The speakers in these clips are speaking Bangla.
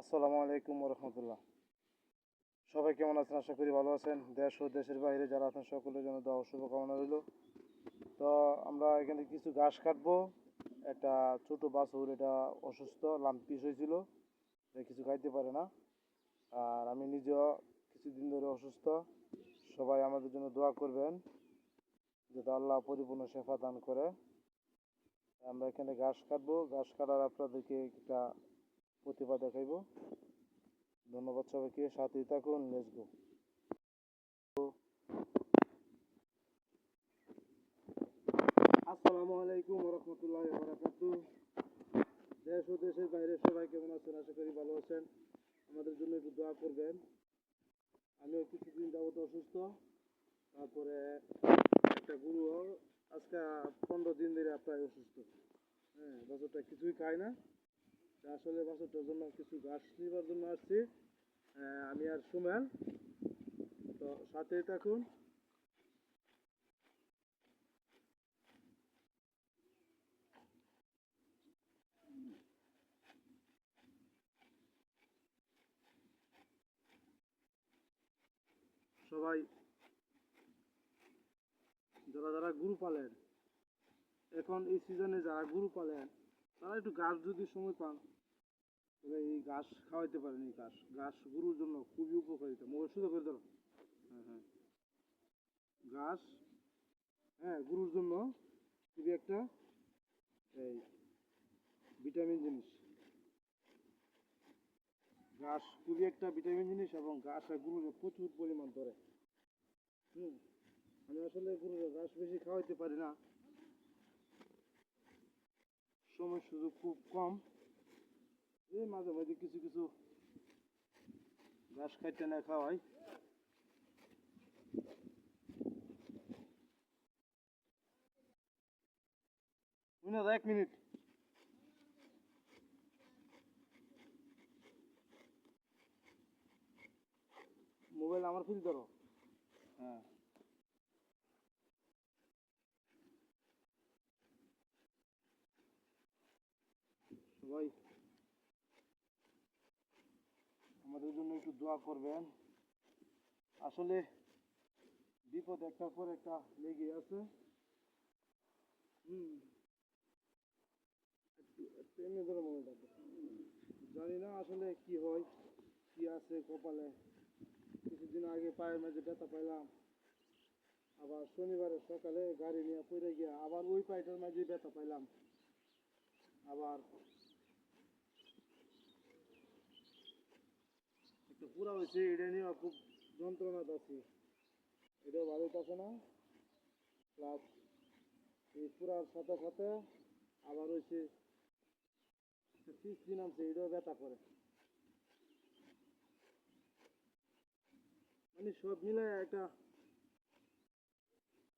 আসসালামু আলাইকুম রহমতুল্লাহ সবাই কেমন আছেন? আশা করি ভালো আছেন। দেশ ও দেশের বাইরে যারা আছেন, সকলের জন্য দেওয়া শুভকামনা রইল। তো আমরা এখানে কিছু ঘাস কাটবো। একটা ছোট বাছুর, এটা অসুস্থ লাম্পিস হয়েছিল। কিছু খাইতে পারে না। আর আমি নিজেও কিছুদিন ধরে অসুস্থ। সবাই আমাদের জন্য দোয়া করবেন, যাতে আল্লাহ পরিপূর্ণ সেফা দান করে। আমরা এখানে ঘাস কাটবো। ঘাস কাটার আপনাদেরকে একটা প্রতিভা দেখাইবো। ধন্যবাদ সবাইকে। সাথেই থাকুন। লেটস আসসালামু আলাইকুম রহমতুল্লাহ বারাকাতু দেশ ও দেশের বাইরে সবাই কেমন আছেন? আশা করি ভালো আছেন। আমাদের জন্য একটু দোয়া করবেন। আমিও কিছুদিন যাবত অসুস্থ। তারপরে একটা গুরু আজকে পনেরো দিন ধরে প্রায় অসুস্থ। হ্যাঁ বছরটা কিছুই খায় না। আসলে বছরটার জন্য কিছু ঘাস নিবার জন্য আসছি। আমি আর সুমেল তো সাথেই থাকুন। সবাই যারা যারা গরু পালেন, এখন এই সিজনে যারা গরু পালেন তারা একটু ঘাস যদি সময় পান, তবে এই ঘাস খাওয়াইতে পারেন, এই ঘাস ঘাস গরুর জন্য খুবই উপকারিতা। মোবাইল করে ধরো। হ্যাঁ হ্যাঁ। ঘাস হ্যাঁ গরুর জন্য খুবই একটা এই ভিটামিন জিনিস। ঘাস খুবই একটা ভিটামিন জিনিস এবং ঘাস আর গরুর প্রচুর পরিমাণ ধরে। হুম। আমি আসলে গরুর ঘাস বেশি খাওয়াইতে পারি না। সময় সুযোগ খুব কম। এই মাঝে মাঝে কিছু কিছু ঘাস খাইতে না খাওয়াই। এক মিনিট। মোবাইল আমার ফিল ধরো হ্যাঁ সবাই আমাদের জন্য একটু দোয়া করবেন। আসলে বিপদ একটার পর একটা লেগে আছে। হুম। একটু একটু জানি না আসলে কি হয়, কি আছে কপালে। কিছুদিন আগে পায়ের মাঝে ব্যথা পাইলাম। আবার শনিবারে সকালে গাড়ি নিয়ে পড়ে গিয়া আবার ওই পায়েটার মাঝে ব্যথা পাইলাম। আবার পুরা হয়েছে, এটা নিয়ে খুব যন্ত্রণা আছি। এটাও ভালো থাকে না। প্লাস এই পুরার সাথে সাথে আবার হয়েছে ফিস দিন আছে এটাও ব্যথা করে। মানে সব মিলে একটা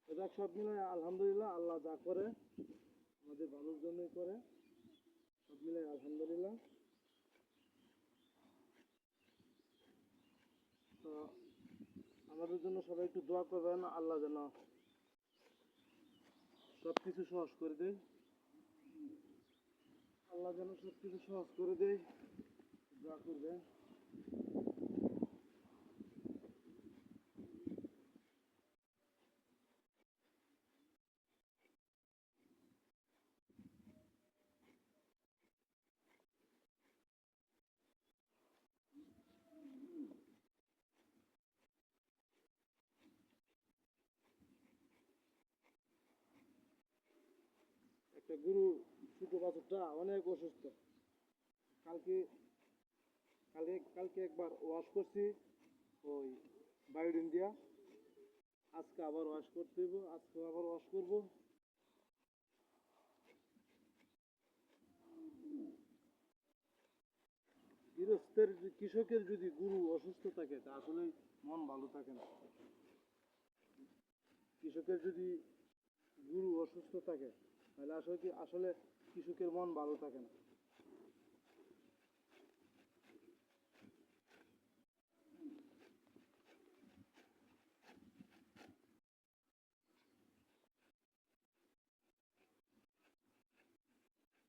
এটা সব মিলে আলহামদুলিল্লাহ আল্লাহ যা করে, আমাদের ভালোর জন্যই করে। সব মিলে আলহামদুলিল্লাহ। তো আমাদের জন্য সবাই একটু দোয়া করবেন, আল্লাহ যেন সব কিছু সহজ করে দেয়। আল্লাহ যেন সব কিছু সহজ করে দেয়, দোয়া করবেন। একটা গরু ছোট বাছুরটা অনেক অসুস্থ। কালকে কালকে কালকে একবার ওয়াশ করছি ওই বায়োডিন দিয়া আজকে আবার ওয়াশ করতে হইব, আজকে আবার ওয়াশ করব। গৃহস্থের কৃষকের যদি গরু অসুস্থ থাকে, তা আসলে মন ভালো থাকে না। কৃষকের যদি গরু অসুস্থ থাকে তাহলে আসলে কি আসলে কৃষকের মন ভালো থাকে না।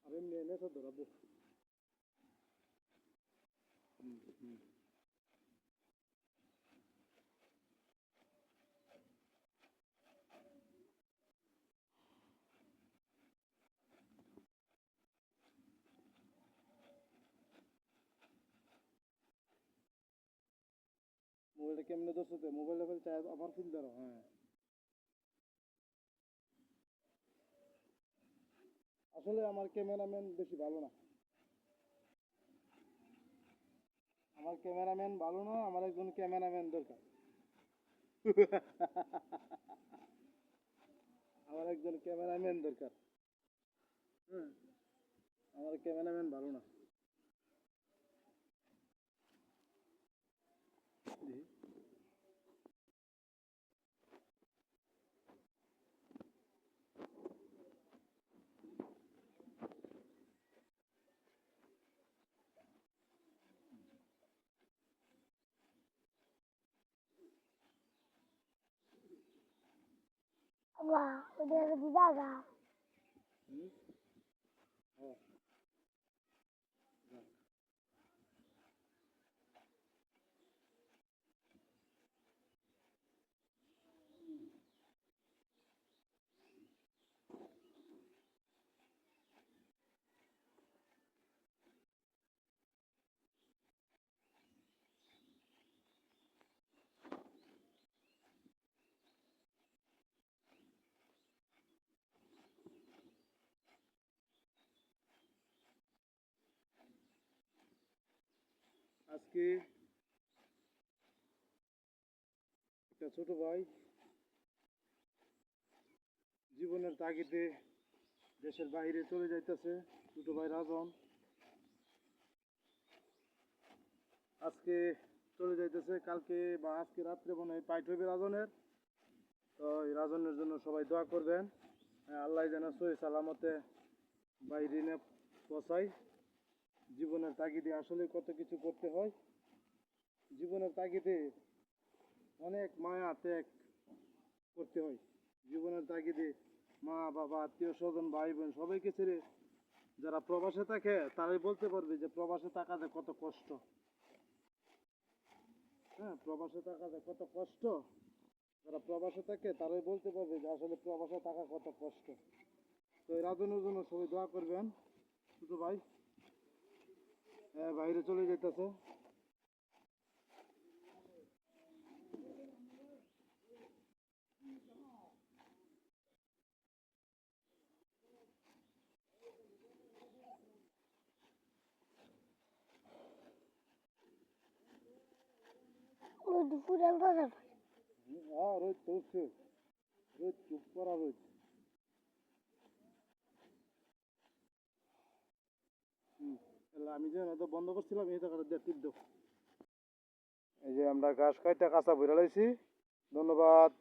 এমনি এনে তো ধরাবো মোবাইলটা কেমনে ধরছো তো মোবাইলটা ফেলে চাই আবার ফিল হ্যাঁ। আসলে আমার ক্যামেরাম্যান বেশি ভালো না। আমার ক্যামেরাম্যান ভালো না, আমার একজন ক্যামেরাম্যান দরকার। আমার একজন ক্যামেরাম্যান দরকার। হুম আমার ক্যামেরাম্যান ভালো না। 哇，我这是鸡蛋啊 আজকে একটা ছোট ভাই জীবনের তাগিদে দেশের বাইরে চলে যাইতেছে ছোট ভাই রাজন। আজকে চলে যাইতেছে, কালকে বা আজকে রাত্রে মনে হয় পাইট হইবে রাজনের। তো এই রাজনের জন্য সবাই দোয়া করবেন। আল্লাহ যেন সহি সালামতে বাইরে পৌঁছায়। জীবনের তাগিদে আসলে কত কিছু করতে হয়। জীবনের তাগিদে অনেক মায়া ত্যাগ করতে হয়। জীবনের তাগিদে মা, বাবা, আত্মীয় স্বজন ভাই বোন সবাইকে ছেড়ে যারা প্রবাসে থাকে, তারাই বলতে পারবে যে প্রবাসে থাকাতে কত কষ্ট। হ্যাঁ প্রবাসে থাকাতে কত কষ্ট। যারা প্রবাসে থাকে, তারাই বলতে পারবে যে আসলে প্রবাসে থাকা কত কষ্ট। তো রাজনের জন্য সবাই দোয়া করবেন। ছোট ভাই। বাইরে চলে যেতেছে হ্যাঁ রোজ চলছে রোজ চুপ করা রোজ আমি যে নয়তো বন্ধ করছিলাম, এই টাকাটা দিয়ে টিপ দাও এই যে আমরা ঘাস খাইতে কাঁচা ভরে লাইছি। ধন্যবাদ।